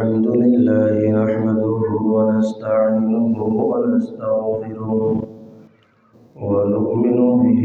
الحمد لله نحمده ونستعينه ونستغفره ونؤمن به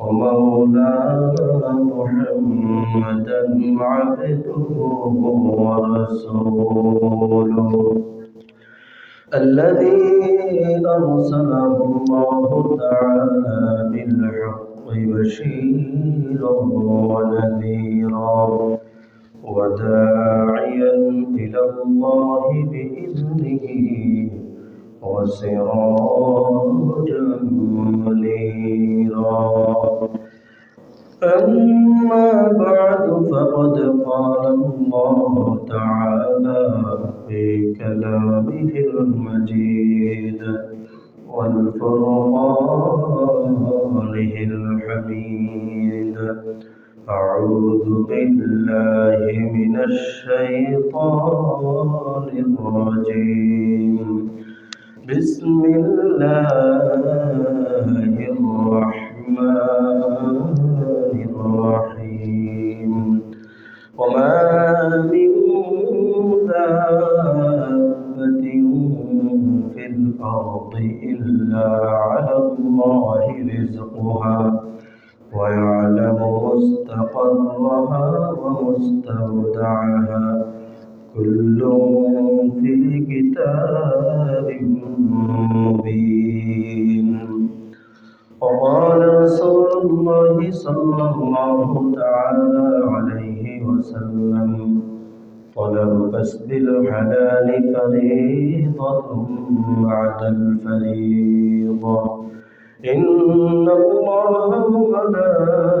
ومولانا محمدا عبده ورسوله الذي أرسله الله تعالى بالحق بشيرا ونذيرا وداعيا إلى الله بإذنه وسراجا منيرا أما بعد فقد قال الله تعالى في كلامه المجيد والفرقانه الحميد أعوذ بالله من الشيطان الرجيم. بسم الله الرحمن الرحيم. وما من دابة في الأرض إلا على الله رزقها. ويعلم مستقرها ومستودعها. كل في كتاب مبين. وقال رسول الله صلى الله تعالى عليه وسلم طلب كسب الحلال فريضة بعد الفريضة. إن الله وملائكته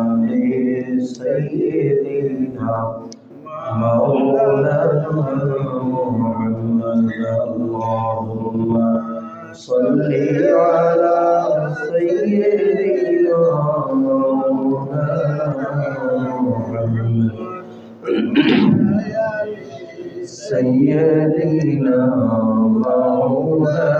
سيدنا مولانا محمد اللهم صل على سيدنا مولانا محمد سيدنا مولانا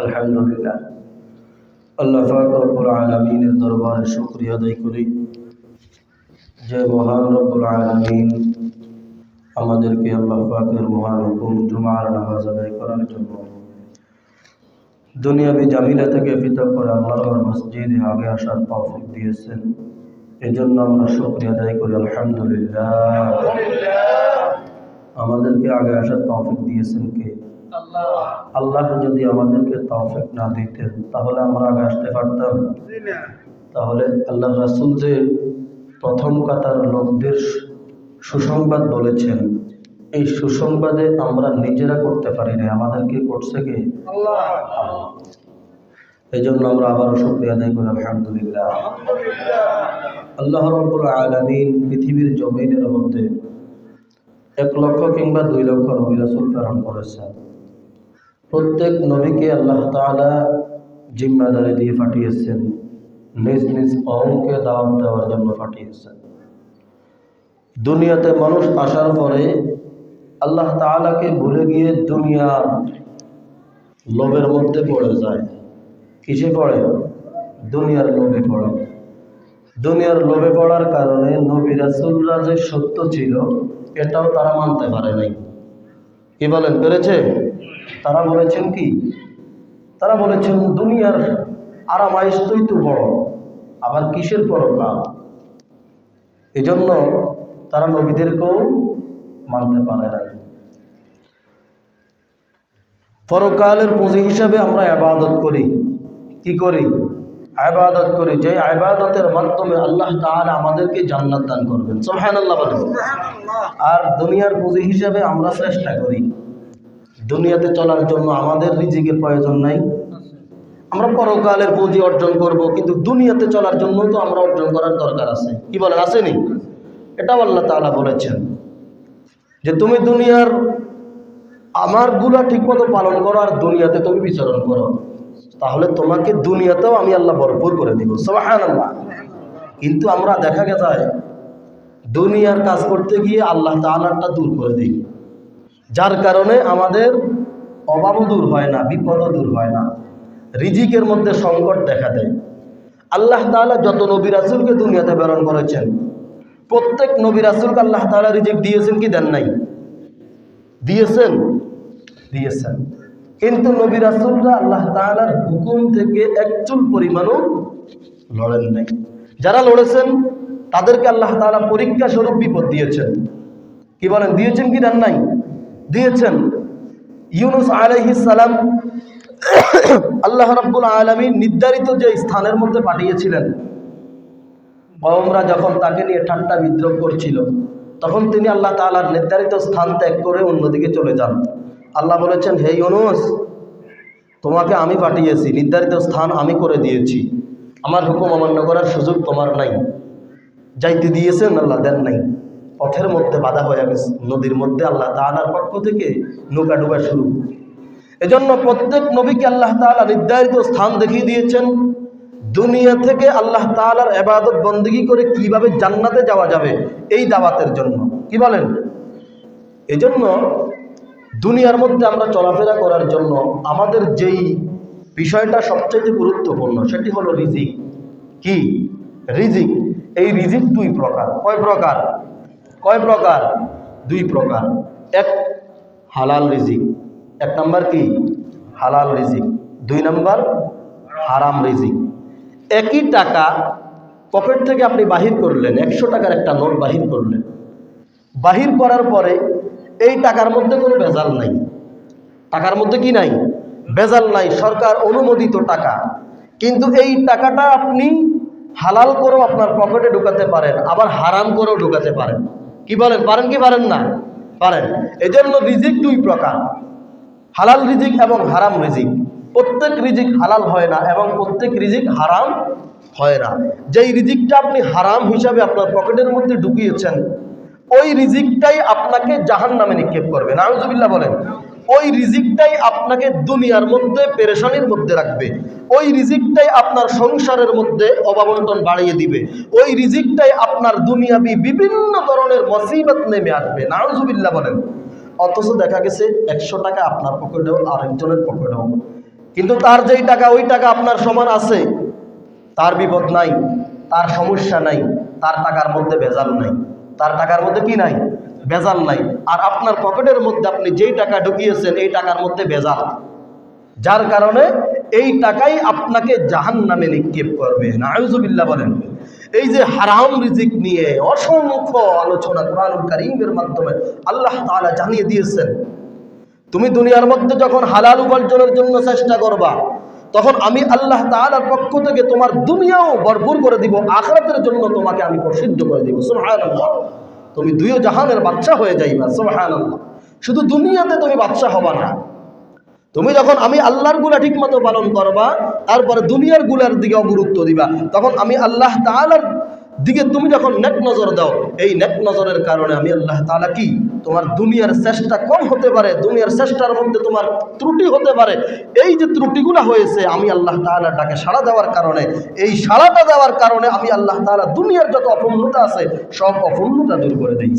আলহামদুলিল্লাহ। আল্লাহ ফাকরুল আলমিনের দরবারে শুক্রিয়া আদায় করি যে মহান রব্বুল আলমিন আমাদেরকে আল্লাহ মহান জুমার নামাজ আদায় করার জন্য দুনিয়াবি জামিলা থেকে পৃথক করে আল্লাহর মসজিদে আগে আসার পাওয়া দিয়েছেন। এজন্য আমরা শুক্রিয়া আদায় করি, আলহামদুলিল্লাহ। আমাদেরকে আগে আসার তৌফিক দিয়েছেন কে? আল্লাহ যদি আমাদেরকে তৌফিক না দিতেন, তাহলে আমরা আগে আসতে পারতাম। তাহলে আল্লাহ রাসুল যে প্রথম কাতার লোকদের সুসংবাদ বলেছেন, এই সুসংবাদে আমরা নিজেরা করতে পারি না আমাদেরকে করছে কে? এই জন্য আমরা আবারও শুক্রিয়া আদায় করি, আলহামদুলিল্লাহ। আল্লাহ রব্বুল আলমিন পৃথিবীর জমিনের মধ্যে এক লক্ষ কিংবা দুই লক্ষ নবী রাসুল প্রেরণ করেছেন। প্রত্যেক নবীকে আল্লাহ তাআলা জিম্মাদারি দিয়ে পাঠিয়েছেন, নিজ নিজ অঙ্কে দাওয়াত দেওয়ার জন্য পাঠিয়েছেন। দুনিয়াতে মানুষ আসার পরে আল্লাহ তাআলাকে ভুলে গিয়ে দুনিয়ার লোভের মধ্যে পড়ে যায়। কিসে পড়ে? দুনিয়ার লোভে পড়ে। দুনিয়ার লোভে পড়ার কারণে নবী রাসুলরা যে সত্য ছিল, এটাও তারা মানতে পারে নাই। কি বলেন, পেরেছে? তারা বলেছেন কি? তারা বলেছেন, দুনিয়ার আরাম আয়স্তই তো বড়, আবার কিসের পরকাল এজন্য তারা নবীদেরকেও মানতে পারে নাই। পরকালের পুঁজি হিসাবে আমরা আবাদত করি। কি করি? আবাদত করি। যে আবাদতের মাধ্যমে আল্লাহ তাআলা আমাদেরকে জান্নাত দান করবেন। সুবহানাল্লাহ বলেন। আর দুনিয়ার পুঁজি হিসাবে আমরা চেষ্টা করি। দুনিয়াতে চলার জন্য আমাদের রিজিকের প্রয়োজন নাই। আমরা পরকালের পুঁজি অর্জন করব, কিন্তু দুনিয়াতে চলার জন্য তো আমরা অর্জন করার দরকার আছে। কি বলেন, আসেনি? এটাও আল্লাহ তাআলা বলেছেন যে, তুমি দুনিয়ার আমারগুলা ঠিকমতো পালন করো আর দুনিয়াতে তুমি বিচরণ করো। তাহলে তোমাকে দুনিয়াতেও আমি আল্লাহ ভরপুর করে দিব। সোহান আল্লাহ কিন্তু আমরা দেখা যায় দুনিয়ার কাজ করতে গিয়ে আল্লাহ তালারটা দূর করে দিই। যার কারণে আমাদের অভাবও দূর হয় না, বিপদও দূর হয় না। রিজিকের মধ্যে সংকট দেখা দেয়। আল্লাহ তাআলা যত নবী রাসুলকে দুনিয়াতে প্রেরণ করেছেন, প্রত্যেক নবী রাসুলকে আল্লাহ তাআলা রিজিক দিয়েছেন কি দেন নাই? দিয়েছেন দিয়েছেন। কিন্তু নবী রাসুলরা আল্লাহ তাআলার হুকুম থেকে একচুল পরিমাণও লড়েন নাই। যারা লড়েছেন, তাদেরকে আল্লাহ তাআলা পরীক্ষা স্বরূপ বিপদ দিয়েছেন। কি বলেন, দিয়েছেন কি দেন নাই? দিয়েছেন। ইউনুস আলাইহিস সালাম আল্লাহ রাব্বুল আলামিন নির্ধারিত যে স্থানের মধ্যে পাঠিয়েছিলেন কওমরা যখন তাকে নিয়ে ঠাট্টা বিদ্রোহ করছিল, তখন তিনি আল্লাহ তাআলার নির্ধারিত স্থান ত্যাগ করে অন্যদিকে চলে যান। আল্লাহ বলেছেন, হে ইউনুস, তোমাকে আমি পাঠিয়েছি, নির্ধারিত স্থান আমি করে দিয়েছি। আমার হুকুম অমান্য করার সুযোগ তোমার নাই। যাইতে দিয়েছেন, আল্লাহ দেন নাই। পথের মধ্যে বাধা হয়ে গেছে নদীর মধ্যে আল্লাহ তাআলার পক্ষ থেকে নৌকা ডুবা শুরু। এজন্য প্রত্যেক নবীকে আল্লাহ তাআলা নির্ধারিত স্থান দেখিয়ে দিয়েছেন। দুনিয়া থেকে আল্লাহ তাআলার এবাদত বন্দিগি করে কীভাবে জান্নাতে যাওয়া যাবে এই দাওয়াতের জন্য। কি বলেন? এজন্য দুনিয়ার মধ্যে আমরা চলাফেরা করার জন্য আমাদের যেই বিষয়টা সবচেয়ে গুরুত্বপূর্ণ সেটি হলো রিজিক। কি? রিজিক। এই রিজিক দুই প্রকার। কয় প্রকার? কয় প্রকার? দুই প্রকার। এক, হালাল রিজিক। এক নম্বর কি? হালাল রিজিক। দুই নম্বর, হারাম রিজিক। একই টাকা পকেট থেকে আপনি বাহির করলেন, একশো টাকার একটা নোট বাহির করলেন। বাহির করার পরে এই টাকার মধ্যে কোনো ভেজাল নাই। টাকার মধ্যে কি নাই? ভেজাল নাই, সরকার অনুমোদিত টাকা। কিন্তু এই টাকাটা আপনি হালাল করেও আপনার পকেটে ঢুকাতে পারেন, আবার হারাম করেও ঢুকাতে পারেন। কি বলেন, পারেন কি পারেন না? পারেন। এই জন্য রিজিক দুই প্রকার। হালাল রিজিক এবং হারাম রিজিক। প্রত্যেক রিজিক হালাল হয় না এবং প্রত্যেক রিজিক হারাম হয় না। যেই রিজিকটা আপনি হারাম হিসাবে আপনার পকেটের মধ্যে ঢুকিয়েছেন, ওই রিজিকটাই আপনাকে জাহান নামে নিক্ষেপ করবে। নাউজুবিল্লাহ বলেন। ওই রিজিকটাই আপনাকে দুনিয়ার মধ্যে পেরেশানির মধ্যে রাখবে। ওই রিজিকটাই আপনার সংসারের মধ্যে অবাবন্টন বাড়িয়ে দিবে। ওই রিজিকটাই আপনার দুনিয়াবি বিভিন্ন ধরনের মসিবত নেমে আসবে। নাউজুবিল্লাহ বলেন। অথচ দেখা গেছে একশো টাকা আপনার পকেটেও, আরেকজনের পকেটেও। কিন্তু তার যেই টাকা, ওই টাকা আপনার সমান আছে। তার বিপদ নাই, তার সমস্যা নাই, তার টাকার মধ্যে ভেজাল নাই। তার টাকার মধ্যে কি নাই? ভেজাল নাই। আর আপনার পকেটের মধ্যে আপনি যেই টাকা ঢুকিয়েছেন, এই টাকার মধ্যে বেজাল। যার কারণে এই টাকাই আপনাকে জাহান নামে নিক্ষেপ করবে। নায়ুজুবিল্লাহ বলেন। এই যে হারাম রিজিক নিয়ে অসংখ্য আলোচনা কোরআনুল কারীমের মাধ্যমে আল্লাহ তাআলা জানিয়ে দিয়েছেন, তুমি দুনিয়ার মধ্যে যখন হালাল উপার্জনের জন্য চেষ্টা করবা, তখন আমি আল্লাহ তাআলার পক্ষ থেকে তোমার দুনিয়াও ভরপুর করে দিব, আখরাতের জন্য তোমাকে আমি প্রসিদ্ধ করে দিব। সুবহানাল্লাহ। তুমি দুইও জাহানের বাচ্চা হয়ে যাইবা, সুবহানাল্লাহ। শুধু দুনিয়াতে তুমি বাচ্চা হবা না। তুমি যখন আমি আল্লাহরগুলা ঠিকমতো পালন করবা, তারপরে দুনিয়ারগুলার দিকেও গুরুত্ব দিবা, তখন আমি আল্লাহ তাআলার দিকে তুমি যখন নেট নজর দাও, এই নেট নজরের কারণে আমি আল্লাহ তাআলা কি? তোমার দুনিয়ার চেষ্টা কম হতে পারে, দুনিয়ার চেষ্টার মধ্যে তোমার ত্রুটি হতে পারে। এই যে ত্রুটিগুলো হয়েছে, আমি আল্লাহ তাআলার ডাকে সাড়া দেওয়ার কারণে, এই সাড়াটা দেওয়ার কারণে আমি আল্লাহ তাআলা দুনিয়ার যত অপূর্ণতা আছে, সব অপূর্ণতা দূর করে দিই।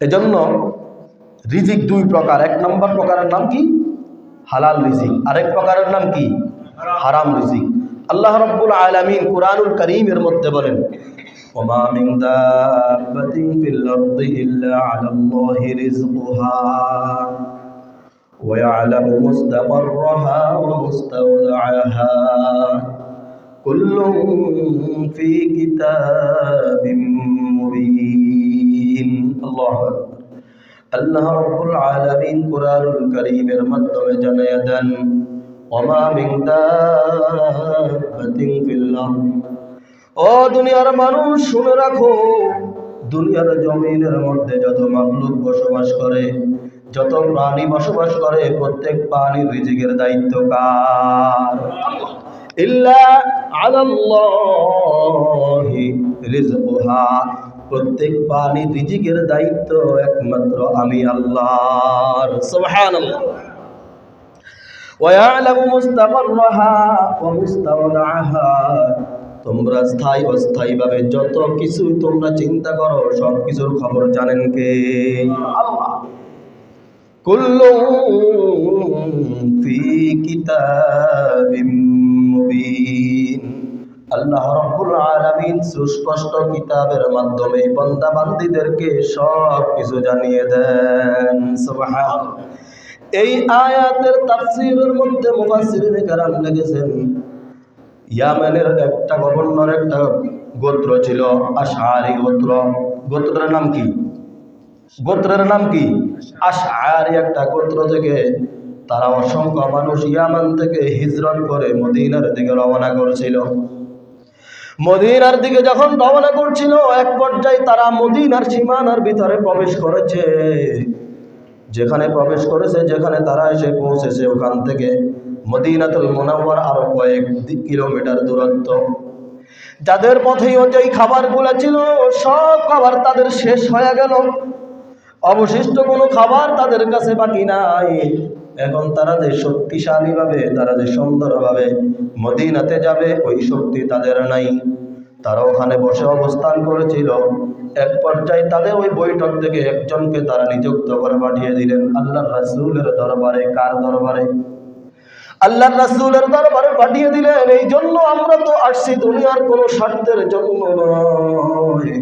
এজন্য রিজিক দুই প্রকার, এক নম্বর প্রকারের নাম কি? হালাল রিজিক। আরেক প্রকারের নাম কি? হারাম রিজিক। আল্লাহ রব্বুল আলামিন কুরআনুল কারীমের মধ্যে বলেন ওমা মিন দাব্বাতিন ফিল আরদি ইল্লা আলাল্লাহি রিজকুহা ويعلم مستقرها ومستودعها كل في كتاب مبين الله أكبر আল্লাহ রব্বুল আলামিন কুরআনুল কারীমের মাধ্যমে জানিয়ে দেন আরদ ও দুনিয়ার মানুষ, শুনে রাখো, দুনিয়ার জমিনের মধ্যে যত মাখলুক বসবাস করে, যত প্রাণী বসবাস করে, প্রত্যেক প্রাণীর রিজিকের দায়িত্ব কার? ইল্লা আলাল্লাহি রিজকুহা প্রত্যেক প্রাণী রিজিকের দায়িত্ব একমাত্র আমি, আল্লাহর। সুবহানাল্লাহ। ويعلم مستقرها ومستودعها তোমরা স্থায়ী অস্থায়ী ভাবে যত কিছু তোমরা চিন্তা করো সব কিছুর খবর জানেন কে আল্লাহ কুল্লু ফি কিতাবিম মুবিন আল্লাহ রাব্বুল আলামিন সুস্পষ্ট কিতাবের মাধ্যমে বান্দা বান্দীদেরকে সব কিছু জানিয়ে দেন সুবহানাল্লাহ এই আয়াতের তাফসীরের মধ্যে মুফাসসিরিনে কেরাম লিখেছেন, ইয়ামেনের একটা গভর্নর, একটা গোত্র ছিল আশআরি গোত্র। গোত্রের নাম কি? গোত্রের নাম কি? আশআরি একটা গোত্র থেকে তারা অসংখ্য মানুষ ইয়ামান থেকে হিজরত করে মদিনার দিকে রওনা করেছিল। মদিনার দিকে যখন রওনা করছিল, এক পর্যায়ে তারা মদিনার সীমানার ভিতরে প্রবেশ করেছে। যেখানে প্রবেশ করেছে, যেখানে তারা এসে পৌঁছেছে ওখান থেকে মদিনাতুল মোনাওয়ার আরও কয়েক কিলোমিটার দূরত্ব। যাদের পথেই যেই খাবারগুলো ছিল, সব খাবার তাদের শেষ হয়ে গেল। অবশিষ্ট কোনো খাবার তাদের কাছে বাকি নাই। এখন তারা যে শক্তিশালী ভাবে তারা যে সুন্দরভাবে মদিনাতে যাবে, ওই শক্তি তাদের নাই। তারা ওখানে বসে অবস্থান করেছিল। এক পর্যায়ে তাদের ওই বৈঠক থেকে একজনকে তারা নিযুক্ত করে পাঠিয়ে দিলেন আল্লাহ রাসুলের দরবারে। কার দরবারে? আল্লাহ রাসুলের দরবারে পাঠিয়ে দিলেন এই জন্য আমরা তো আসছি, দুনিয়ার কোনো স্বার্থের জন্য নয়।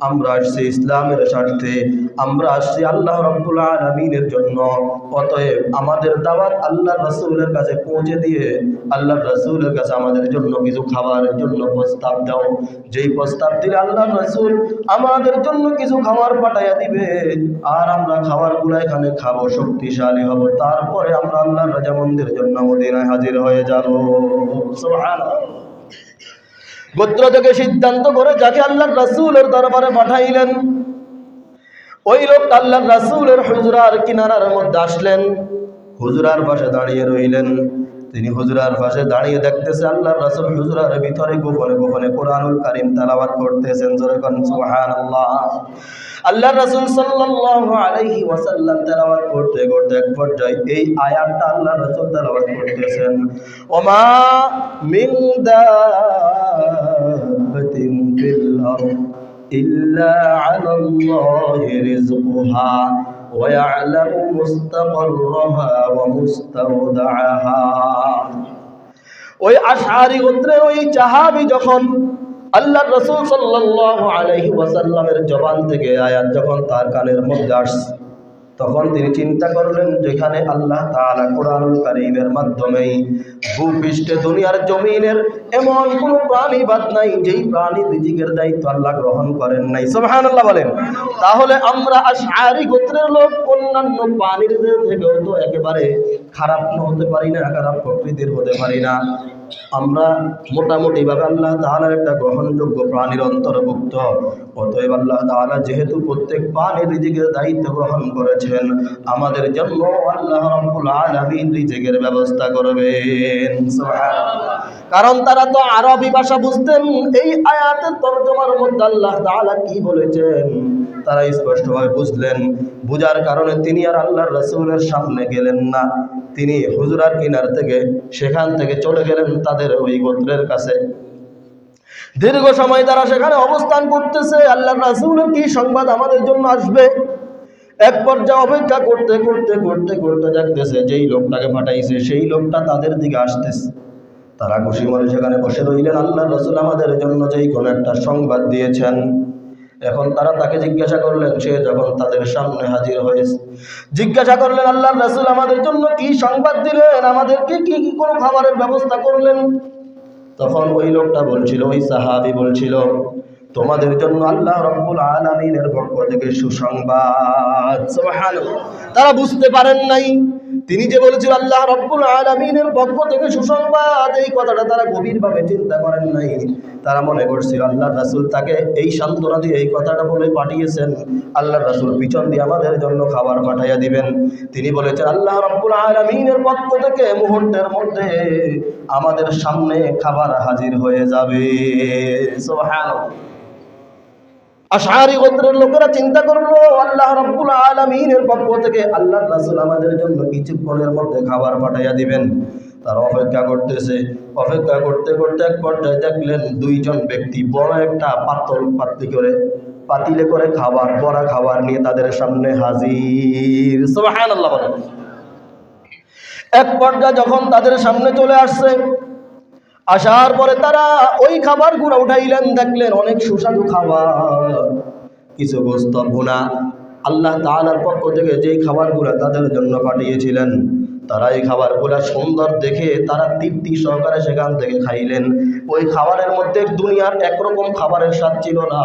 আমরা আসছি ইসলামের স্বার্থে আমরা আসছি আল্লাহ রব্বুল আলমিনের জন্য। অতএব আমাদের দাওয়াত আল্লাহ রসুলের কাছে পৌঁছে দিয়ে, আল্লাহ রসুলের কাছে আমাদের জন্য কিছু খাবারের জন্য প্রস্তাব দাও। যেই প্রস্তাব দিলে আল্লাহ রসুল আমাদের জন্য কিছু খাবার পাঠাইয়া দিবে। আর আমরা খাবারগুলো এখানে খাব, শক্তিশালী হব। তারপরে আমরা আল্লাহর রাজামন্দির জন্য মদিনায় হাজির হয়ে যাব। সুবহানাল্লাহ। গোত্র থেকে সিদ্ধান্ত করে যাকে আল্লাহ রাসুলের দরবারে পাঠাইলেন, ওই লোক আল্লাহ রাসুলের হুজরার কিনারার মধ্যে আসলেন, হুজুরার পাশে দাঁড়িয়ে রইলেন। তিনি হুজরার পাশে দাঁড়িয়ে দেখতেছে আল্লাহ রাসূল হুজরার ভিতরে গোপনে গোপনে কোরআনুল কারীম তেলাওয়াত করতেছেন, জোরে কোন, সুবহানাল্লাহ। আল্লাহ রাসূল ওয়াসাল্লাম করতে করতে এক পর্যায়ে এই আয়াতটা আল্লাহ রাসূল করতেছেন, ওমা ফিল আরদ ইল্লা আলাল্লাহি রিজকুহা ويعلم مستقرها ومستودعها ওই আশারি গোত্রের ওই চাহাবি যখন আল্লাহ রসুল সাল্লাল্লাহু আলাইহি ওয়াসাল্লামের জবান থেকে আয়াত যখন তার কানের মধ্যে আসছে তখন তিনি চিন্তা করলেন যেখানে আল্লাহ তাআলা কোরআনুল কারীমের মাধ্যমেই ভূপৃষ্ঠে দুনিয়ার জমিনের এমন কোন প্রাণী বাদ নাই, যেই প্রাণী রিজিকের দায়িত্ব আল্লাহ গ্রহণ করেন নাই। সোহান আল্লাহ বলেন। তাহলে আমরা আশআরি গোত্রের লোক, অন্যান্য প্রাণীদের থেকেও তো একেবারে খারাপ হতে পারি না, খারাপ প্রকৃতির হতে পারি না। আমরা মোটামুটি ভাবে আল্লাহ তাআলার একটা গ্রহণযোগ্য প্রাণীর অন্তর্ভুক্ত। অতএব আল্লাহ তাআলা যেহেতু প্রত্যেক প্রাণীর রিজিকের দায়িত্ব গ্রহণ করেছেন, আমাদের জন্য আল্লাহ রাব্বুল আলামিন রিজিকের ব্যবস্থা করবেন। কারণ তারা তো আরবি ভাষা বুঝতেন, এই আয়াতের তর্জমার মধ্যে আল্লাহ তাআলা কি বলেছেন? তারা স্পষ্টভাবে বুঝলেন। বুঝার কারণে তিনি আর আল্লাহর রসুলের সামনে গেলেন না। তিনি হুজুরার কিনার থেকে সেখান থেকে চলে গেলেন তাদের ওই গোত্রের কাছে। দীর্ঘ সময় তারা সেখানে অবস্থান করতেছে। আল্লাহ রাসূলের কি সংবাদ আমাদের জন্য আসবে? এক পর্যায়ে অপেক্ষা করতে করতে করতে করতে দেখতেছে যেই লোকটাকে পাঠাইছে, সেই লোকটা তাদের দিকে আসতেছে। তারা খুশি মনে সেখানে বসে রইলেন। আল্লাহ রসুল আমাদের জন্য যেই কোনো একটা সংবাদ দিয়েছেন। এখন তারা তাকে জিজ্ঞাসা করলেন, সে যখন তাদের সামনে হাজির হয়েছে, জিজ্ঞাসা করলেন আল্লাহ রসুল আমাদের জন্য কি সংবাদ দিলেন? আমাদেরকে কি কি কোনো খাবারের ব্যবস্থা করলেন? তখন ওই লোকটা বলছিল, ওই সাহাবি বলছিল, তোমাদের জন্য আল্লাহ রব্বুল আলামিনের পক্ষ থেকে সুসংবাদ। তারা বুঝতে পারেন নাই। তিনি যে বলেছিল, আল্লাহ রব্বুল আলামিনের পক্ষ থেকে সুসংবাদ, এই কথাটা তারা গভীরভাবে চিন্তা করেন নাই। তারা মনে করছিল আল্লাহ রাসূল তাকে এই সান্ত্বনা দিয়ে এই কথাটা বলে পাঠিয়েছেন। আল্লাহ রাসূল পিছন দিয়ে আমাদের জন্য খাবার পাঠাইয়া দিবেন। তিনি বলেছেন, আল্লাহ রব্বুল আলামিনের পক্ষ থেকে মুহূর্তের মধ্যে আমাদের সামনে খাবার হাজির হয়ে যাবে। সুবহানাল্লাহ। আশারি গোত্রের লোকেরা চিন্তা করল, আল্লাহ রাব্বুল আলামিনের পক্ষ থেকে আল্লাহর রাসূল আমাদের জন্য কিছুক্ষণের মধ্যে খাবার পাঠাইয়া দিবেন। তারা অপেক্ষা করতেছে, অপেক্ষা করতে করতে এক পর্যায়ে দেখলেন দুইজন ব্যক্তি বড় একটা পাতল পাত্রি করে, পাতিলে করে খাবার, বড়া খাবার নিয়ে তাদের সামনে হাজির। সুবহানাল্লাহ বলেন। এক পর্যায়ে যখন তাদের সামনে চলে আসছে আসার পরে তারা ওই খাবার গুঁড়া উঠাইলেন, দেখলেন অনেক সুস্বাদু খাবার। কিছু গোস্ত ভুনা। আল্লাহ তালার পক্ষ থেকে যেই খাবারগুলো তাদের জন্য পাঠিয়েছিলেন তারা এই খাবারগুলা সুন্দর দেখে তারা তৃপ্তি সহকারে সেখান থেকে খাইলেন। ওই খাবারের মধ্যে দুনিয়ার একরকম খাবারের স্বাদ ছিল না।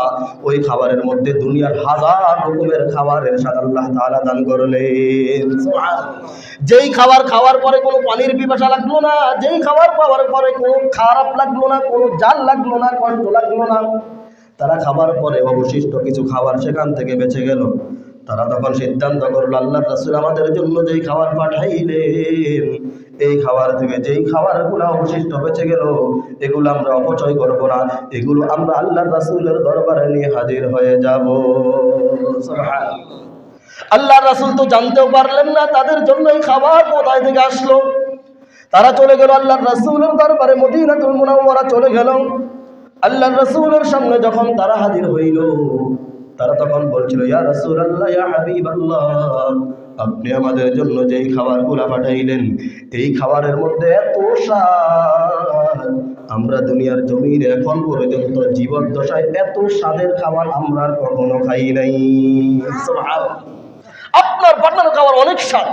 ওই খাবারের মধ্যে দুনিয়ার হাজার রকমের খাবারের স্বাদ আল্লাহ তাআলা দান করলেন। যেই খাবার খাওয়ার পরে কোনো পানির পিপাসা লাগল না, যেই খাবার পাওয়ার পরে কোনো খারাপ লাগল না, কোনো জাল লাগল না, কষ্ট লাগল না, তারা খাবার পরে অবশিষ্ট কিছু খাবার সেখান থেকে বেঁচে গেল। তারা তখন সিদ্ধান্ত করল আল্লাহ রাসুল আমাদের জন্য যেই খাবার পাঠাইলেন, এই খাবার থেকে যেই খাবারগুলো অবশিষ্ট বেঁচে গেল, এগুলো আমরা অপচয় করব না, এগুলো আমরা আল্লাহ রাসূলের দরবারে নিয়ে হাজির হয়ে যাব। আল্লাহ রাসূল তো জানতেও পারলেন না তাদের জন্য এই খাবার কোথায় থেকে আসলো। তারা চলে গেল আল্লাহ রাসূলের দরবারে, মদিনাতুল মুনাওয়ারা চলে গেল। আল্লাহ রাসূলের সামনে যখন তারা হাজির হইল তারা তখন বলছিল, ইয়া হাবিবাল্লাহ, আপনি আমাদের জন্য যেই খাবারগুলো পাঠাইলেন, এই খাবারের মধ্যে এত স্বাদ। আমরা দুনিয়ার জমিনে এখন পর্যন্ত জীবন দশায় এত স্বাদের খাবার আমরা কখনো খাই নাই। আপনার পাঠানো খাবার অনেক স্বাদ।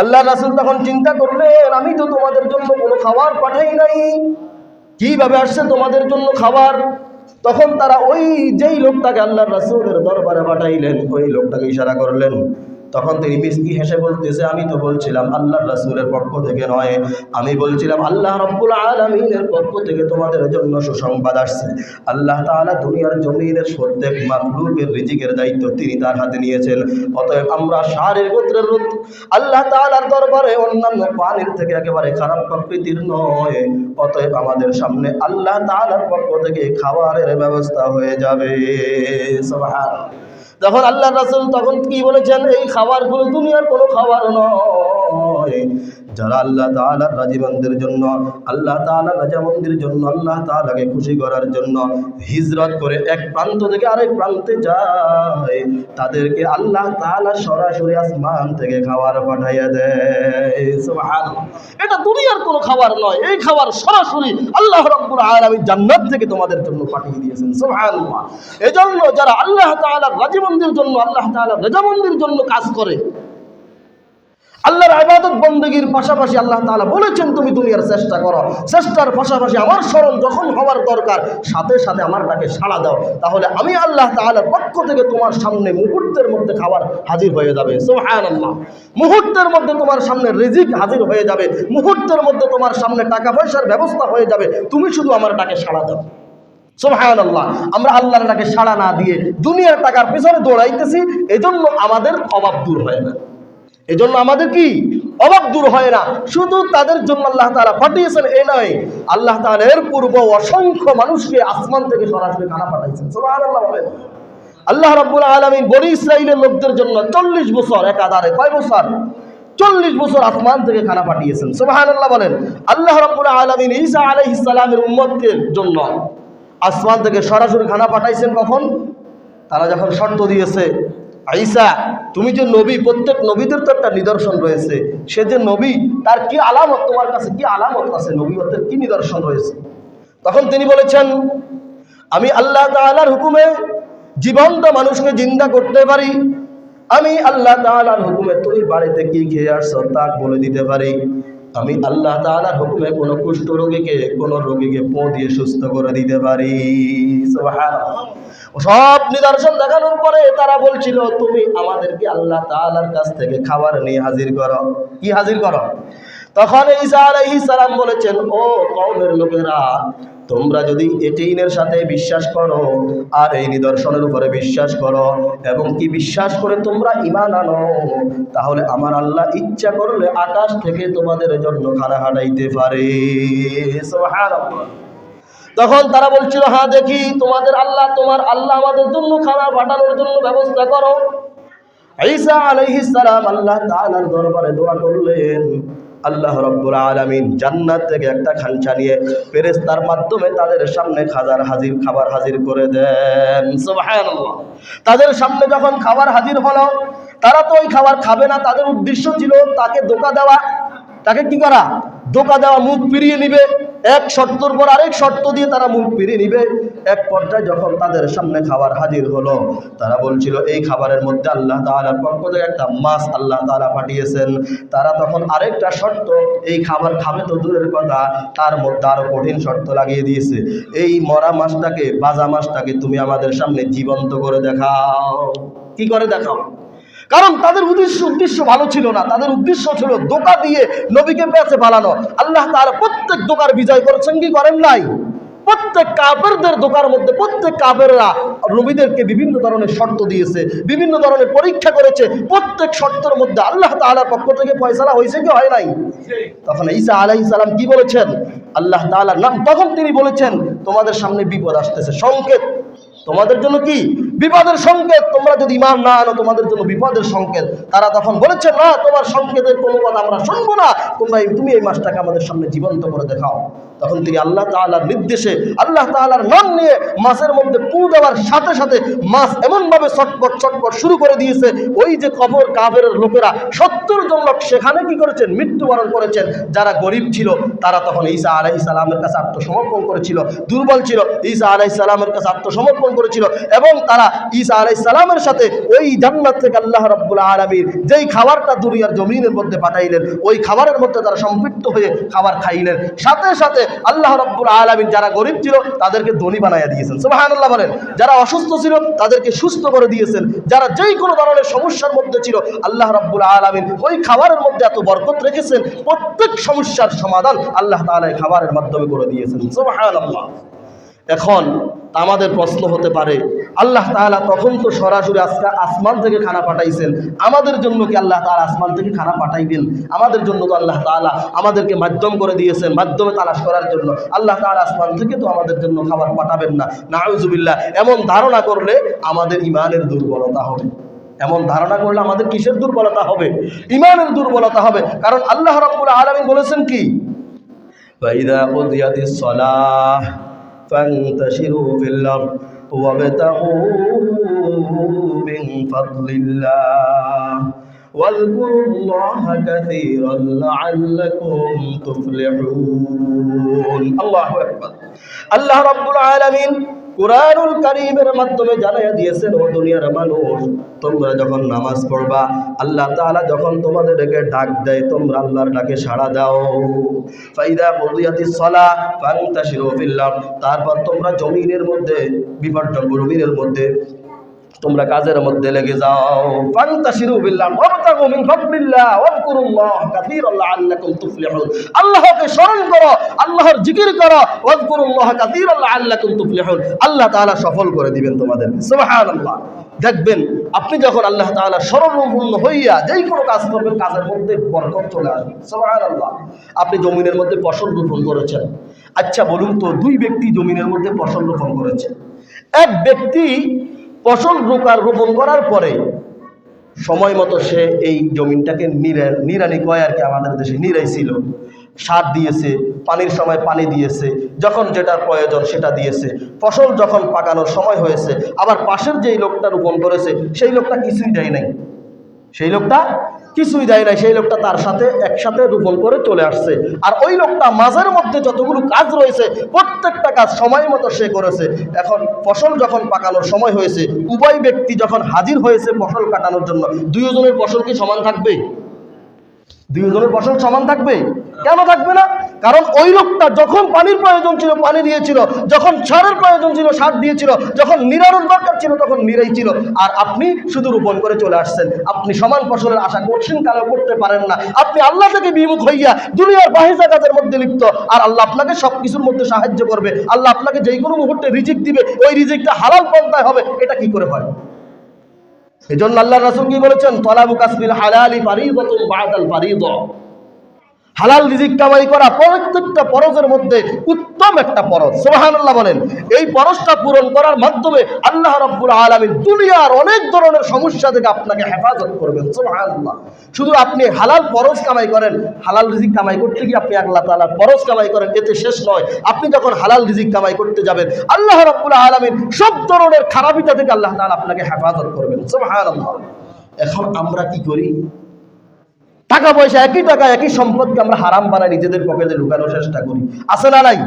আল্লাহ রাসুল তখন চিন্তা করলেন, আমি তো তোমাদের জন্য কোনো খাবার পাঠাই নাই। কীভাবে আসছে তোমাদের জন্য খাবার? তখন তারা ওই যেই লোকটাকে আল্লাহ রাসুলের দরবারে পাঠাইলেন ওই লোকটাকে ইশারা করলেন। তখন তিনি মিসকি হেসে বলতেছে? আমি তো বলছিলাম আল্লাহ রাসূলের পক্ষ থেকে নয়। আমি বলছিলাম, আল্লাহ রব্বুল আলামিনের পক্ষ থেকে তোমাদের জন্য সুসংবাদ আসছে। আল্লাহ তাআলা দুনিয়ার জমিনের প্রত্যেক মাখলুকের রিজিকের দায়িত্ব তিনি তার হাতে নিয়েছেন। অতএব আমরা সারের গোত্রের লোক, আল্লাহ তাআলার দরবারে অন্যান্য প্রাণীর থেকে একেবারে খারাপ প্রকৃতির নয়। অতএব আমাদের সামনে আল্লাহ তাআলার পক্ষ থেকে খাবারের ব্যবস্থা হয়ে যাবে। সুবহানাল্লাহ। যখন আল্লাহ রাসুল তখন কি বলেছেন এই খাবারগুলো দুনিয়ার কোনো খাবার নয় যারা আল্লাহ তাআলার রাজিবন্দের জন্য, আল্লাহ তাআলার রাজামন্দির জন্য, আল্লাহ তাআলাকে খুশি করার জন্য হিজরত করে এক প্রান্ত থেকে আরেক প্রান্তে যায়, তাদেরকে আল্লাহ তাআলা সরাসরি আসমান থেকে খাবার পাঠাইয়া দেয়। এটা দুনিয়ার কোনো খাবার নয়। এই খাবার সরাসরি আল্লাহ রাব্বুল আলামিন জান্নাত থেকে তোমাদের জন্য পাঠিয়ে দিয়েছেন। সুবহানাল্লাহ। এজন্য যারা আল্লাহ তাআলার রাজিবন্দির জন্য, আল্লাহ তাআলা রেজামন্দির জন্য কাজ করে আল্লাহর ইবাদত বন্দগীর পাশাপাশি আল্লাহ তাআলা বলেছেন, তুমি দুনিয়ার চেষ্টা করো। চেষ্টার পাশাপাশি আমার স্মরণ যখন হওয়ার দরকার, সাথে সাথে আমার ডাকে সাড়া দাও। তাহলে আমি আল্লাহ তাআলার পক্ষ থেকে তোমার সামনে মুহূর্তের মধ্যে খাবার হাজির হয়ে যাবে। সুবহানাল্লাহ। মুহূর্তের মধ্যে তোমার সামনে রিজিক হাজির হয়ে যাবে। মুহূর্তের মধ্যে তোমার সামনে টাকা পয়সার ব্যবস্থা হয়ে যাবে। তুমি শুধু আমার ডাকে সাড়া দাও। সোহান আল্লাহ আমরা আল্লাহর ডাকে সাড়া না দিয়ে দুনিয়ার টাকার পেছনে দৌড়াইতেছি, এজন্য আমাদের অভাব দূর হয় না। এজন্য আমাদের কি? অভাব দূর হয় না। শুধু তাদের জন্য আল্লাহ তাআলা পাঠিয়েছেন, এ নয়। আল্লাহ এর পূর্ব অসংখ্য মানুষকে আসমান থেকে সরাসরি খানা পাঠাইছেন। আল্লাহ রাব্বুল আলামিন বনি ইসরাইলের লোকদের জন্য চল্লিশ বছর একাধারে কয় বছর? চল্লিশ বছর আসমান থেকে খানা পাঠিয়েছেন। সুবহানাল্লাহ বলেন। আল্লাহ রাব্বুল আলামিন ঈসা আলাইহিস সালামের উম্মতের জন্য আসমান থেকে সরাসরি খানা পাঠাইছেন কখন? তারা যখন শর্ত দিয়েছে আইসা তুমি যে নবী, প্রত্যেক নবীদের তো একটা নিদর্শন রয়েছে। সে যে নবী, তার কি আলামত? তোমার কাছে কি আলামত আছে? নবীবতের কি নিদর্শন রয়েছে? তখন তিনি বলেছেন, আমি আল্লাহ তাআলার হুকুমে জীবন্ত মানুষকে জিন্দা করতে পারি। আমি আল্লাহ তাআলার হুকুমে তুমি বাড়িতে কি খেয়ে আসছো তা বলে দিতে পারি। আমি আল্লাহ তাআলার হুকুমে কোনো কুষ্ঠ রোগীকে, কোনো রোগীকে পো দিয়ে সুস্থ করে দিতে পারি। সব নিদর্শন দেখানোর পরে তারা বলছিল, তুমি আমাদেরকে আল্লাহ তাআলার কাছ থেকে খাবার নিয়ে হাজির করো। কি হাজির করো? তখন ঈসা আলাইহিস সালাম বলেছেন, ও কওমের লোকেরা, তোমরা যদি এটিনের সাথে বিশ্বাস করো আর এই নিদর্শনের উপরে বিশ্বাস করো এবং কি বিশ্বাস করে তোমরা ইমান আনো, তাহলে আমার আল্লাহ ইচ্ছা করলে আকাশ থেকে তোমাদের জন্য খানা হাঁটাইতে পারে। তখন তারা বলছিল হ্যাঁ দেখি, তোমাদের আল্লাহ, তোমার আল্লাহ আমাদের জন্য খানা পাঠানোর জন্য ব্যবস্থা করো। ঈসা সালাম আল্লাহ তাআলার দরবারে দোয়া করলেন, আল্লাহ রব্বুল আলামিন জান্নাত থেকে একটা খানচা নিয়ে ফেরেশতার মাধ্যমে তাদের সামনে খাজার হাজির, খাবার হাজির করে দেন। সুবহানাল্লাহ। তাদের সামনে যখন খাবার হাজির হলো, তারা তো ওই খাবার খাবে না, তাদের উদ্দেশ্য ছিল তাকে ধোকা দেওয়া। তাকে কি করা? ধোকা দেওয়া মুখ ফিরিয়ে নিবে। এক শর্তর পর আরেক শর্ত দিয়ে তারা মুখ ফিরিয়ে নিবে। এক পর্যায়ে যখন তাদের সামনে খাবার হাজির হলো, তারা বলছিল, এই খাবারের মধ্যে আল্লাহ তাআলার পক্ষ থেকে একটা মাছ আল্লাহ তাআলা পাঠিয়েছেন। তারা তখন আরেকটা শর্ত, এই খাবার খাবে তো দূরের কথা, তার মধ্যে আরও কঠিন শর্ত লাগিয়ে দিয়েছে। এই মরা মাছটাকে, বাজা মাছটাকে তুমি আমাদের সামনে জীবন্ত করে দেখাও। কি করে দেখাও? কারণ তাদের উদ্দেশ্য উদ্দেশ্য ভালো ছিল না। তাদের উদ্দেশ্য ছিল দোকা দিয়ে নবীকে পেঁচে পালানো। আল্লাহ তাআলা প্রত্যেক দোকার বিজয় করেছেন, কি করেন নাই? প্রত্যেক কাপেরদের দোকার মধ্যে প্রত্যেক কাপেররা নবীদেরকে বিভিন্ন ধরনের শর্ত দিয়েছে, বিভিন্ন ধরনের পরীক্ষা করেছে। প্রত্যেক শর্তের মধ্যে আল্লাহ তাআলার পক্ষ থেকে ফয়সালা হয়েছে কি হয় নাই? তখন ঈসা আলাইহিস সালাম কি বলেছেন? আল্লাহ তাআলার নাম তখন তিনি বলেছেন, তোমাদের সামনে বিপদ আসতেছে, সংকেত তোমাদের জন্য কি? বিপদের সংকেত। তোমরা যদি ইমান না আনো, তোমাদের জন্য বিপদের সংকেত। তারা তখন বলেছে, না, তোমার সংকেতের কোনো কথা আমরা শুনব না। তোমরা তুমি এই মাসটাকে আমাদের সামনে জীবন্ত করে দেখাও। তখন তিনি আল্লাহ তাআলার নির্দেশে আল্লাহ তাআলার নাম নিয়ে মাছের মধ্যে পু দেওয়ার সাথে সাথে মাছ এমনভাবে চটপট চটপট শুরু করে দিয়েছে। ওই যে কবর কাবের লোকেরা সত্তর জন লোক সেখানে কি করেছেন? মৃত্যুবরণ করেছেন। যারা গরিব ছিল, তারা তখন ঈসা আলাইহিস সালামের কাছে আত্মসমর্পণ করেছিল। দুর্বল ছিল, ঈসা আলাইহিস সালামের কাছে আত্মসমর্পণ করেছিল এবং তারা ঈসা আলাইহিস সালামের সাথে ওই জান্নাত থেকে আল্লাহ রাব্বুল আলামিন যেই খাবারটা দুনিয়ার জমিনের মধ্যে পাঠাইলেন, ওই খাবারের মধ্যে তারা সম্পৃক্ত হয়ে খাবার খাইলেন। সাথে সাথে আল্লাহ রব্বুল আলমিন যারা গরিব ছিল, তাদেরকে ধনী বানাইয়া দিয়েছেন। সুবহানাল্লাহ বলেন, যারা অসুস্থ ছিল, তাদেরকে সুস্থ করে দিয়েছেন। যারা যেই কোনো ধরনের সমস্যার মধ্যে ছিল, আল্লাহ রব্বুল আলমিন ওই খাবারের মধ্যে এত বরকত রেখেছেন, প্রত্যেক সমস্যার সমাধান আল্লাহ তালা খাবারের মাধ্যমে করে দিয়েছেন। সুবহানাল্লাহ। এখন আমাদের প্রশ্ন হতে পারে, আল্লাহ তালা তখন তো সরাসরি আজকে আসমান থেকে খানা পাঠাইছেন, আমাদের জন্য কি আল্লাহ তালা আসমান থেকে খানা পাঠাইবেন? আমাদের জন্য তো আল্লাহ তালা আমাদেরকে মাধ্যম করে দিয়েছেন, মাধ্যমে তালাশ করার জন্য। আল্লাহ তাহলে আসমান থেকে তো আমাদের জন্য খাবার পাঠাবেন না। নাউজুবিল্লাহ, এমন ধারণা করলে আমাদের ইমানের দুর্বলতা হবে। এমন ধারণা করলে আমাদের কিসের দুর্বলতা হবে? ইমানের দুর্বলতা হবে। কারণ আল্লাহ রব্বুল আলমী বলেছেন কি? فانتشروا في الأرض وابتغوا من فضل الله. واذكروا الله كثيرا لعلكم تفلحون. الله أكبر. الله رب العالمين কোরআনুল কারিমের মাধ্যমে জানাইয়া দিয়েছেন, ও দুনিয়ার মানুষ, তোমরা যখন নামাজ পড়বা, আল্লাহ তাআলা যখন তোমাদের ডেকে ডাক দেয়, তোমরা আল্লাহর ডাকে সাড়া দাও ফাইদা কুদিয়াতিস সালাহ ফান্তাশিরু ফিল। তারপর তোমরা জমিনের মধ্যে, বিপর্যয় জমিনের মধ্যে তোমরা কাজের মধ্যে লেগে যাও। ফান্তাশিরু বিল্লাহ, ওয়াবতাগু মিন ফাদলিল্লাহ ওয়াযকুরুল্লাহ কাসীরান লাআল্লাকুম তুফলিহুন। আল্লাহকে স্মরণ করো, আল্লাহর জিকির করো ওয়াযকুরুল্লাহ কাসীরান লাআল্লাকুম তুফলিহুন। আল্লাহ তাআলা সফল করে দিবেন তোমাদের সুবহানাল্লাহ। দেখবেন, আপনি যখন আল্লাহ তাআলা স্মরণপূর্ণ হইয়া যেই কোনো কাজ করবেন, কাজের মধ্যে বরকত চলে আসবে। সুবহানাল্লাহ। আপনি জমিনের মধ্যে ফসল রোপণ করেছেন। আচ্ছা বলুন তো, দুই ব্যক্তি জমিনের মধ্যে ফসল রোপণ করেছে। এক ব্যক্তি ফসল রোকার রোপণ করার পরে সময় মতো সে এই জমিনটাকে নিরা নিরানি কয় আর কি আমাদের দেশে নিরাই ছিল সার দিয়েছে, পানির সময় পানি দিয়েছে, যখন যেটার প্রয়োজন সেটা দিয়েছে। ফসল যখন পাকানোর সময় হয়েছে, আবার পাশের যেই লোকটা রোপণ করেছে, সেই লোকটা কিছুই দেয় নাই। সেই লোকটা কিছুই দেয় নাই, সেই লোকটা তার সাথে একসাথে রোপণ করে চলে আসছে। আর ওই লোকটা মাঝের মধ্যে যতগুলো কাজ রয়েছে, প্রত্যেকটা কাজ সময় মতো সে করেছে। এখন ফসল যখন পাকানোর সময় হয়েছে, উভয় ব্যক্তি যখন হাজির হয়েছে ফসল কাটানোর জন্য, দুইজনের ফসল কি সমান থাকবে? দুইজনের ফসল সমান থাকবে? কেন থাকবে না? কারণ ওই লোকটা যখন পানির প্রয়োজন ছিল, পানি দিয়েছিল, যখন সারের প্রয়োজন ছিল, সার দিয়েছিল, যখন নিরানোর দরকার ছিল, তখন নিরাই ছিল। আর আপনি শুধু রোপণ করে চলে আসছেন। আপনি সমান ফসলের আশা করছেন কেন করতে পারেন না। আপনি আল্লাহ থেকে বিমুখ হইয়া দুনিয়ার বাহিজা কাজের মধ্যে লিপ্ত। আর আল্লাহ আপনাকে সব কিছুর মধ্যে সাহায্য করবে। আল্লাহ আপনাকে যেই কোনো মুহূর্তে রিজিক দিবে। ওই রিজিকটা হালাল পন্থায় হবে। এটা কি করে হয়? এই জন্য আল্লাহ রাসুল কি বলেছেন? তলাবু কাশ্মীর হালালি ফারিদাতুন বাদাল ফারিদা। হালাল রিজিক কামাই করা প্রত্যেকটা পরজের মধ্যে উত্তম একটা পরজ। সুবহানাল্লাহ বলেন, এই পরশটা পূরণ করার মাধ্যমে আল্লাহ রাব্বুল আলামিন দুনিয়ার অনেক ধরনের সমস্যা থেকে আপনাকে হেফাজত করবেন। সুবহানাল্লাহ। শুধু আপনি হালাল পরশ কামাই করেন, হালাল রিজিক কামাই করতে গিয়ে আপনি আল্লাহ তাআলার পরশ কামাই করেন, এতে শেষ নয়। আপনি যখন হালাল রিজিক কামাই করতে যাবেন, আল্লাহ রাব্বুল আলামিন সব ধরনের খারাপিতা থেকে আল্লাহ তাআলা আপনাকে হেফাজত করবেন। সুবহানাল্লাহ। এখন আমরা কি করি? টাকা পয়সা একই টাকা, একই সম্পদকে আমরা হারাম বানাই, নিজেদের পকেটে ঢুকানোর চেষ্টা করি। আছে না নাই?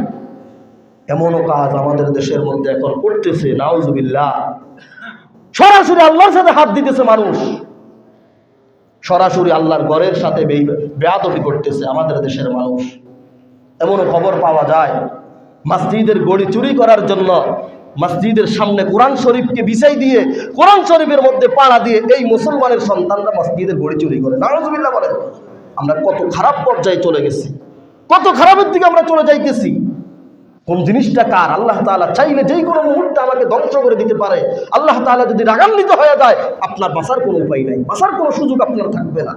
এমনও কাজ আমাদের দেশের মধ্যে এখন করতেছে, নাউজুবিল্লাহ। সরাসরি আল্লাহর সাথে হাত দিতেছে মানুষ। সরাসরি আল্লাহর ঘরের সাথে বেয়াদবি করতেছে আমাদের দেশের মানুষ। এমনও খবর পাওয়া যায়, মসজিদের গড়ি চুরি করার জন্য মসজিদের সামনে কোরআন শরীফকে বিছাই দিয়ে, কোরআন শরীফের মধ্যে পাড়া দিয়ে এই মুসলমানের সন্তানরা মসজিদের গড়ি চুরি করে। নারাজবিল্লা বলে আমরা কত খারাপ পর্যায়ে চলে গেছি, কত খারাপের দিকে আমরা চলে যাইতেছি। কোন জিনিসটা কার? আল্লাহ তাআলা চাইলে যেই কোনো মুহূর্তে আমাকে ধ্বংস করে দিতে পারে। আল্লাহ তাআলা যদি রাগান্বিত হয়ে যায়, আপনার বাঁচার কোনো উপায় নাই, বাঁচার কোনো সুযোগ আপনার থাকবে না।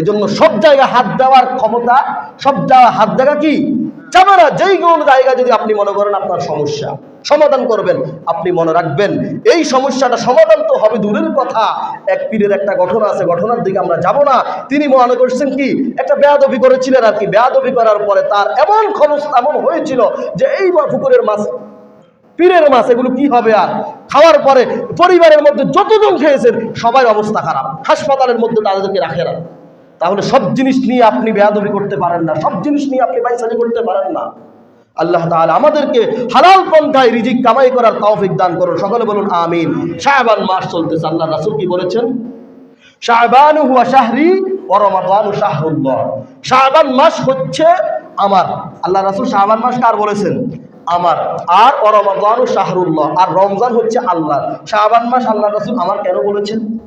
এজন্য সব জায়গায় হাত দেওয়ার ক্ষমতা, সব জায়গায় হাত দেখা কি? যাবে না, যেই কোনো জায়গা যদি আপনি মনে করেন আপনার সমস্যা। সমাধান করবেন। আপনি মনে রাখবেন, এই সমস্যাটা সমাধান তো হবে দূরের কথা। এক পীরের একটা ঘটনা আছে, ঘটনার দিকে আমরা যাব না। তিনি মনে করছেন কি, একটা বেয়াদবি করেছিলেন আর কি। বেয়াদবি করার পরে তার এমন খরচ এমন হয়েছিল যে এই পুকুরের মাছ পীরের মাছ, এগুলো কি হবে আর? খাওয়ার পরে পরিবারের মধ্যে যতজন খেয়েছেন সবাই অবস্থা খারাপ। হাসপাতালের মধ্যে তাদেরকে রাখে না। তাহলে সব জিনিস নিয়ে আপনি বেয়াদবি করতে পারেন না। সব জিনিস নিয়ে আপনি পাইসানি করতে পারেন না। আল্লাহ তাআলা আমাদেরকে হালাল পন্থায় রিজিক কামাই করার তৌফিক দান করুন। সকলে বলুন, আমিন। শাবান মাস চলতেছে, আল্লাহ রাসূল কি বলেছেন? শাবান হুয়া শাহরি ওয়া রমাদান শাহরুল্লাহ। শাবান মাস হচ্ছে আমার। আল্লাহ রাসূল শাবান মাস কার বলেছেন? আমার। আর ওয়া রমাদান শাহরুল্লাহ। আর রমজান হচ্ছে আল্লাহ শাবান মাস আল্লাহ রাসূল আমার কেন বলেছেন?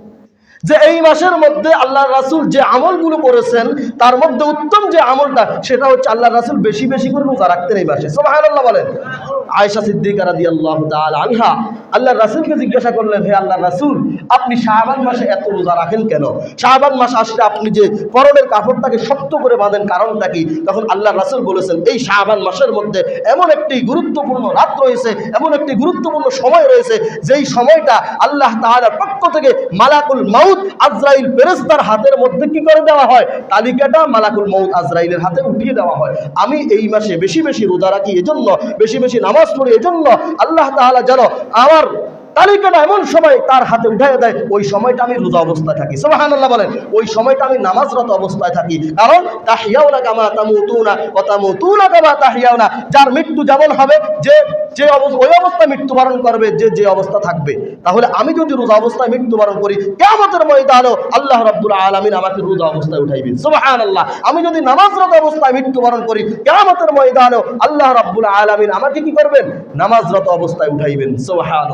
যে এই মাসের মধ্যে আল্লাহ রাসুল যে আমলগুলো করেছেন, তার মধ্যে উত্তম যে আমলটা, সেটা হচ্ছে আল্লাহ রাসুল বেশি বেশি করে রোজা রাখতেন এই মাসে। সোহানাল্লাহ বলেন। আয়সা সিদ্দিকা রাদি আল্লাহ আনহা আল্লাহ রাসুলকে জিজ্ঞাসা করলেন, হে আল্লাহ রাসুল, আপনি শাহবান মাসে এত রোজা রাখেন কেন? শাহবান মাস আসলে আপনি যে পরনের কাপড়টাকে শক্ত করে বাঁধেন, কারণটা কি? তখন আল্লাহ রাসুল বলেছেন, এই শাহবান মাসের মধ্যে এমন একটি গুরুত্বপূর্ণ রাত রয়েছে, এমন একটি গুরুত্বপূর্ণ সময় রয়েছে, যেই সময়টা আল্লাহ তাহার পক্ষ থেকে মালাকুল মাউত আজরাইল ফেরেস্তার হাতের মধ্যে কি করে দেওয়া হয়? তালিকাটা মালাকুল মৌত আজরাইলের হাতে উঠিয়ে দেওয়া হয়। আমি এই মাসে বেশি বেশি রোজা রাখি এজন্য, বেশি বেশি নামাজ পড়ি এজন্য আল্লাহ তাহলে যেন আমার তালিকাটা এমন সময় তার হাতে উঠাই দেয়, ওই সময়টা আমি রোজা অবস্থায় থাকি। সুবহানাল্লাহ বলেন, ওই সময়টা আমি নামাজরত অবস্থায় থাকি। কারণ, তাহিয়াউনা কামা তামু তু না তামুতুনা, ওয়া তামুতুনা কামা তাহিয়াউনা, যার মৃত্যু যেমন হবে, যে যে ওই অবস্থায় মৃত্যুবরণ করবে, যে যে অবস্থা থাকবে। তাহলে আমি যদি রোজা অবস্থায় মৃত্যুবরণ করি কেমতের ময়দানও আল্লাহ রাব্বুল আলামিন আমাকে রোজা অবস্থায় উঠাইবেন সুবহানাল্লাহ। আমি যদি নামাজরত অবস্থায় মৃত্যুবরণ করি কেমতের ময়দানও আল্লাহ রাব্বুল আলামিন আমাকে কি করবেন? নামাজরত অবস্থায় উঠাইবেন। সুবহানাল্লাহ।